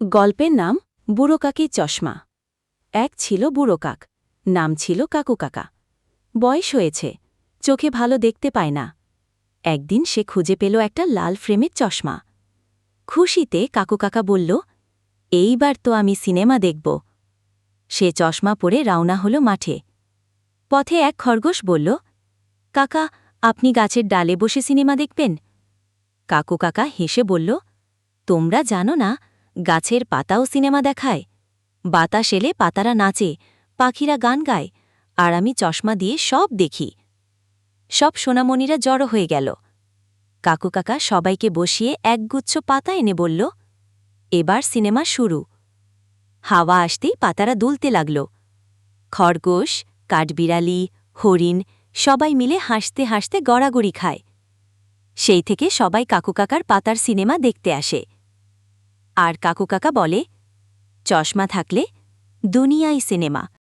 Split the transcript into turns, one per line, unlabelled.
গল্পের নাম বুড়ো কাকির চশমা। এক ছিল বুড়োকাক নাম ছিল কাকু কাকা। বয়স হয়েছে, চোখে ভালো দেখতে পায় না। একদিন সে খুঁজে পেল একটা লাল ফ্রেমের চশমা। খুশিতে কাকু কাকা বলল, এইবার তো আমি সিনেমা দেখব। সে চশমা পরে রওনা হল মাঠে। পথে এক খরগোশ বলল, কাকা, আপনি গাছের ডালে বসে সিনেমা দেখবেন? কাকু কাকা হেসে বলল, তোমরা জানো না গাছের পাতাও সিনেমা দেখায়। বাতাস এলে পাতারা নাচে, পাখিরা গান গায়, আর আমি চশমা দিয়ে সব দেখি। সব সোনামণিরা জড়ো হয়ে গেল। কাকু কাকা সবাইকে বসিয়ে একগুচ্ছ পাতা এনে বলল, এবার সিনেমা শুরু। হাওয়া আসতেই পাতারা দুলতে লাগল। খরগোশ, কাঠবিড়ালি, হরিণ সবাই মিলে হাসতে হাসতে গড়াগড়ি খায়। সেই থেকে সবাই কাকু কাকার পাতার সিনেমা দেখতে আসে। আর কাকু কাকা বলে চশমা থাকলে দুনিয়াই সিনেমা।